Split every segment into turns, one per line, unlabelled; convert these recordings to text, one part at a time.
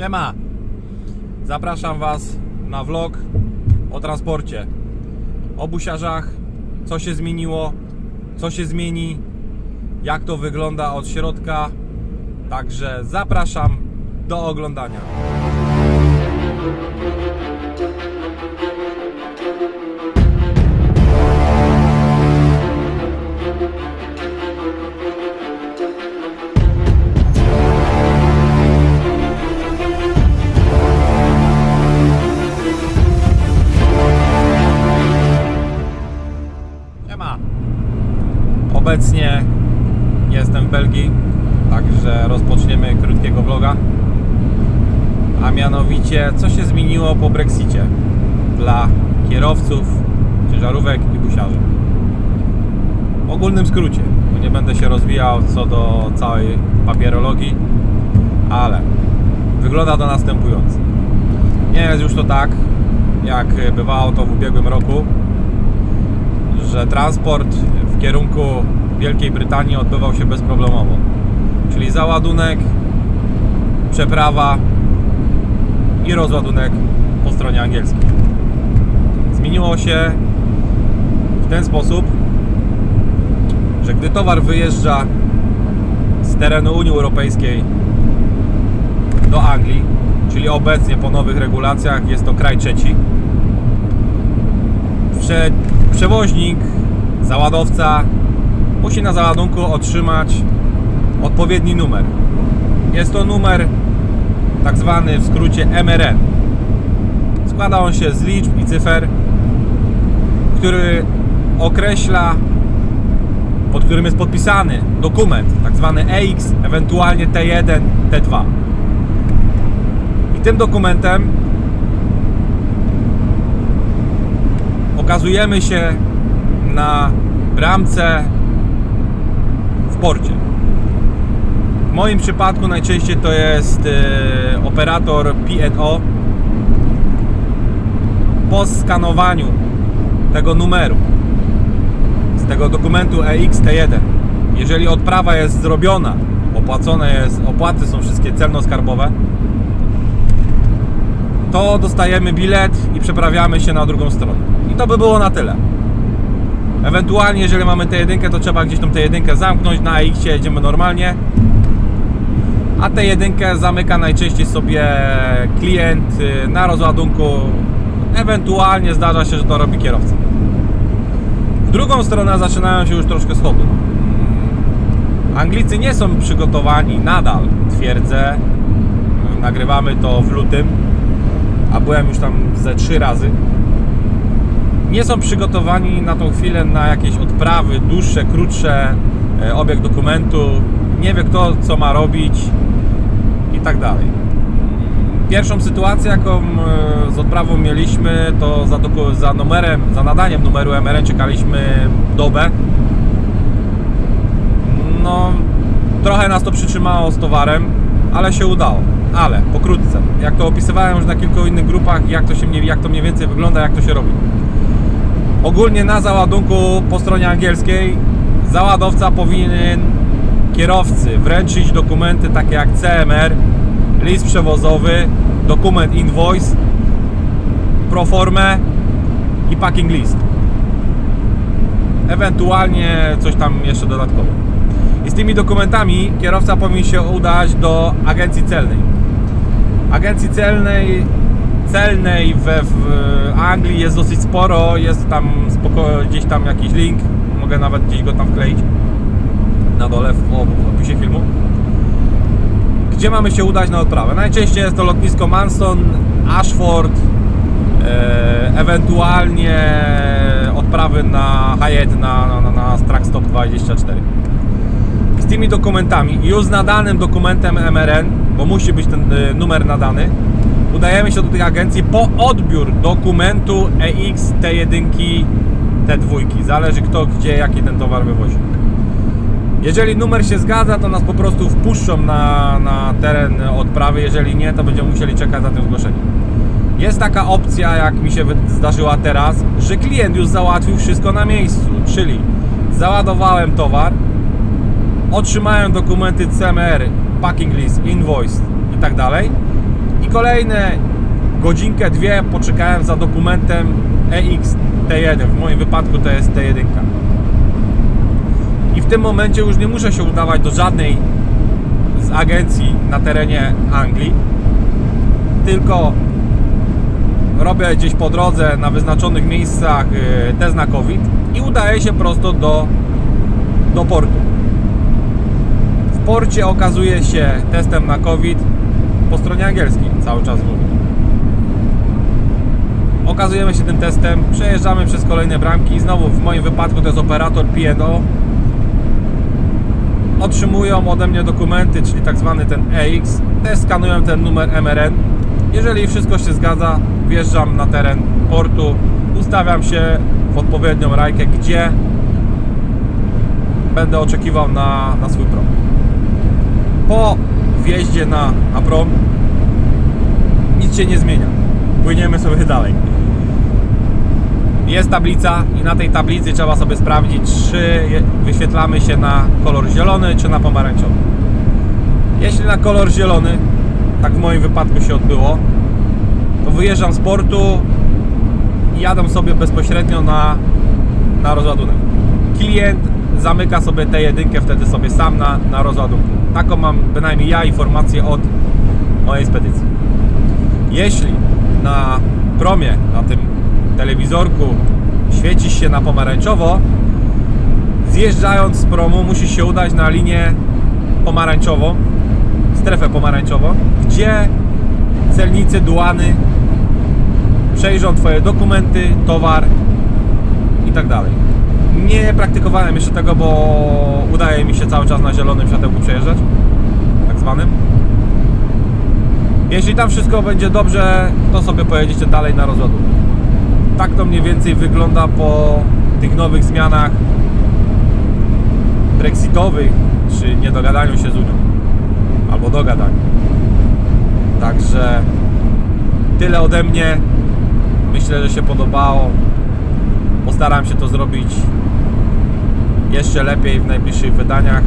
Siema! Zapraszam Was na vlog o transporcie. O busiarzach, co się zmieniło, co się zmieni, jak to wygląda od środka. Także zapraszam do oglądania. Belgii, także rozpoczniemy krótkiego vloga. A mianowicie, co się zmieniło po Brexicie dla kierowców, ciężarówek i busiarzy. W ogólnym skrócie, bo nie będę się rozwijał co do całej papierologii, ale wygląda to następująco. Nie jest już to tak, jak bywało to w ubiegłym roku, że transport w kierunku Wielkiej Brytanii odbywał się bezproblemowo. Czyli załadunek, przeprawa i rozładunek po stronie angielskiej. Zmieniło się w ten sposób, że gdy towar wyjeżdża z terenu Unii Europejskiej do Anglii, czyli obecnie po nowych regulacjach jest to kraj trzeci, prze, przewoźnik, załadowca musi na załadunku otrzymać odpowiedni numer. Jest to numer tak zwany w skrócie MRN. Składa on się z liczb i cyfer, który określa, pod którym jest podpisany dokument, tak zwany EX, ewentualnie T1, T2. I tym dokumentem okazujemy się na bramce w moim przypadku najczęściej to jest e, operator P&O. Po skanowaniu tego numeru z tego dokumentu E EXT1, jeżeli odprawa jest zrobiona, opłacone jest, opłaty są wszystkie celno-skarbowe, to dostajemy bilet i przeprawiamy się na drugą stronę. I to by było na tyle. Ewentualnie, jeżeli mamy tę jedynkę, to trzeba gdzieś tą tę jedynkę zamknąć, na X jedziemy normalnie. A tę jedynkę zamyka najczęściej sobie klient y, na rozładunku. Ewentualnie zdarza się, że to robi kierowca. W drugą stronę zaczynają się już troszkę schody. Anglicy nie są przygotowani nadal, twierdzę. Nagrywamy to w lutym, a byłem już tam ze trzy razy. Nie są przygotowani na tą chwilę na jakieś odprawy dłuższe, krótsze, e, obieg dokumentu. Nie wie kto co ma robić i tak dalej. Pierwszą sytuację, jaką e, z odprawą mieliśmy, to za, za numerem, za nadaniem numeru MRN czekaliśmy dobę. No, trochę nas to przytrzymało z towarem, ale się udało. Ale pokrótce, jak to opisywałem już na kilku innych grupach, jak to, się jak to mniej więcej wygląda, jak to się robi. Ogólnie na załadunku po stronie angielskiej załadowca powinien kierowcy wręczyć dokumenty takie jak CMR, list przewozowy, dokument invoice, proformę i packing list. Ewentualnie coś tam jeszcze dodatkowo. I z tymi dokumentami kierowca powinien się udać do agencji celnej. Agencji celnej, celnej we, w Anglii jest dosyć sporo, jest tam spoko, gdzieś tam jakiś link, mogę nawet gdzieś go tam wkleić na dole w opisie filmu. Gdzie mamy się udać na odprawę? Najczęściej jest to lotnisko Manston, Ashford, e, ewentualnie odprawy na Hyatt na, na, na, Stop 24 z tymi dokumentami już nadanym dokumentem MRN, bo musi być ten y, numer nadany, udajemy się do tej agencji po odbiór dokumentu EX, T1, T2. Zależy kto, gdzie, jaki ten towar wywozi. Jeżeli numer się zgadza, to nas po prostu wpuszczą na, na teren odprawy. Jeżeli nie, to będziemy musieli czekać za tym zgłoszeniem. Jest taka opcja, jak mi się zdarzyła teraz, że klient już załatwił wszystko na miejscu, czyli załadowałem towar, otrzymałem dokumenty CMR, packing list, invoice i tak dalej. Kolejne godzinkę, dwie poczekałem za dokumentem EX T1. W moim wypadku to jest T1. I w tym momencie już nie muszę się udawać do żadnej z agencji na terenie Anglii, tylko robię gdzieś po drodze na wyznaczonych miejscach y, test na COVID i udaję się prosto do, do portu. W porcie okazuje się testem na COVID po stronie angielskiej, cały czas mówię. Okazujemy się tym testem, przejeżdżamy przez kolejne bramki i znowu w moim wypadku to jest operator P&O. Otrzymują ode mnie dokumenty, czyli tak zwany ten EX, też skanują ten numer MRN. Jeżeli wszystko się zgadza, wjeżdżam na teren portu, ustawiam się w odpowiednią rajkę, gdzie będę oczekiwał na, na swój prom. Po wjeździe na, na prom nic się nie zmienia. Płyniemy sobie dalej. Jest tablica i na tej tablicy trzeba sobie sprawdzić, czy wyświetlamy się na kolor zielony, czy na pomarańczowy. Jeśli na kolor zielony, tak w moim wypadku się odbyło, to wyjeżdżam z portu i jadę sobie bezpośrednio na, na rozładunek. Klient zamyka sobie tę jedynkę wtedy sobie sam na, na rozładunku. Taką mam bynajmniej ja informację od mojej spedycji. Jeśli na promie, na tym telewizorku świecisz się na pomarańczowo, zjeżdżając z promu musisz się udać na linię pomarańczową, strefę pomarańczową, gdzie celnicy duany przejrzą Twoje dokumenty, towar i tak dalej. Nie praktykowałem jeszcze tego, bo udaje mi się cały czas na zielonym światełku przejeżdżać, tak zwanym. Jeśli tam wszystko będzie dobrze, to sobie pojedziecie dalej na rozładunek. Tak to mniej więcej wygląda po tych nowych zmianach brexitowych, czy niedogadaniu się z Unią, albo dogadaniu. Także tyle ode mnie. Myślę, że się podobało. Postaram się to zrobić jeszcze lepiej w najbliższych wydaniach.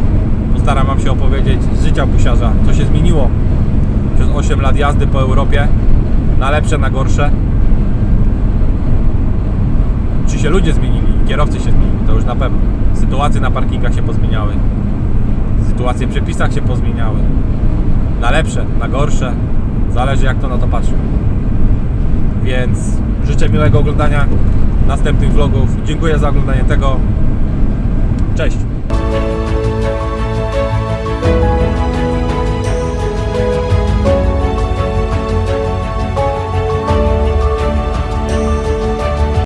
Postaram Wam się opowiedzieć z życia busiarza, co się zmieniło przez 8 lat jazdy po Europie, na lepsze, na gorsze. Czy się ludzie zmienili, kierowcy się zmienili, to już na pewno. Sytuacje na parkingach się pozmieniały, sytuacje w przepisach się pozmieniały. Na lepsze, na gorsze, zależy jak to na to patrzy. Więc życzę miłego oglądania następnych vlogów. Dziękuję za oglądanie tego. Cześć!